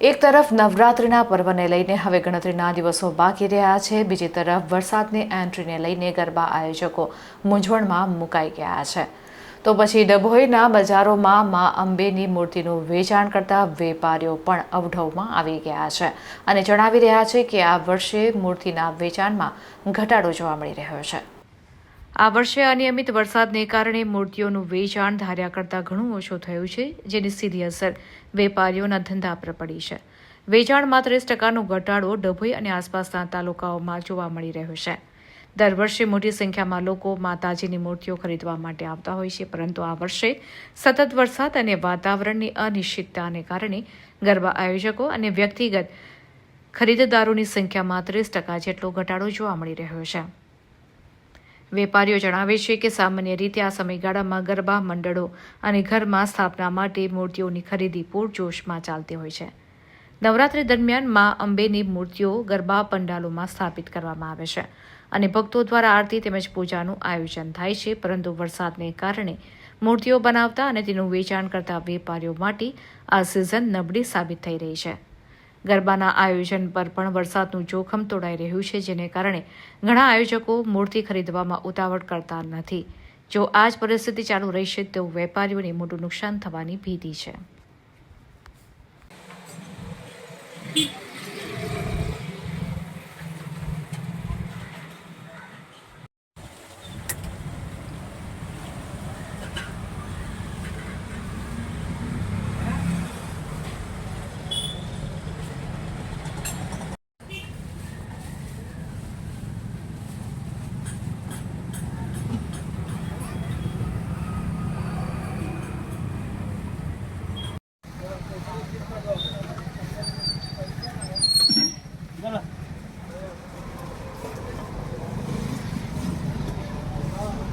એક તરફ નવરાત્રિના પર્વને લઈને હવે ગણતરીના દિવસો બાકી રહ્યા છે. બીજી તરફ વરસાદની એન્ટ્રીને લઈને ગરબા આયોજકો મૂંઝવણમાં મુકાઈ ગયા છે. તો પછી ડભોઈના બજારોમાં મા અંબેની મૂર્તિનું વેચાણ કરતા વેપારીઓ પણ અવઢવમાં આવી ગયા છે અને જણાવી રહ્યા છે કે આ વર્ષે મૂર્તિના વેચાણમાં ઘટાડો જોવા મળી રહ્યો છે. આ વર્ષે અનિયમિત વરસાદને કારણે મૂર્તિઓનું વેચાણ ધાર્યા કરતાં ઘણું ઓછું થયું છે, જેની સીધી અસર વેપારીઓના ધંધા પર પડી છે. વેચાણમાં ત્રીસ ટકાનો ઘટાડો ડભોઈ અને આસપાસના તાલુકાઓમાં જોવા મળી રહ્યો છે. દર વર્ષે મોટી સંખ્યામાં લોકો માતાજીની મૂર્તિઓ ખરીદવા માટે આવતા હોય છે, પરંતુ આ વર્ષે સતત વરસાદ અને વાતાવરણની અનિશ્ચિતતાને કારણે ગરબા આયોજકો અને વ્યક્તિગત ખરીદદારોની સંખ્યામાં ત્રીસ ટકા જેટલો ઘટાડો જોવા મળી રહ્યો છે. વેપારીઓ જણાવે છે કે સામાન્ય રીતે આ સમયગાળામાં ગરબા, મંડળો અને ઘરમાં સ્થાપના માટે મૂર્તિઓની ખરીદી પૂરજોશમાં ચાલતી હોય છે. નવરાત્રી દરમિયાન મા અંબેની મૂર્તિઓ ગરબા પંડાલોમાં સ્થાપિત કરવામાં આવે છે અને ભક્તો દ્વારા આરતી તેમજ પૂજાનું આયોજન થાય છે, પરંતુ વરસાદને કારણે મૂર્તિઓ બનાવતા અને તેનું વેચાણ કરતા વેપારીઓ માટે આ સિઝન નબળી સાબિત થઈ રહી છે. ગરબાના આયોજન પર પણ વરસાદનું જોખમ તોડાઈ રહ્યું છે, જેને કારણે ઘણા આયોજકો મૂર્તિ ખરીદવામાં ઉતાવળ કરતા નથી. જો આ જ પરિસ્થિતિ ચાલુ રહેશે, તો વેપારીઓને મોટું નુકસાન થવાની ભીતિ છે.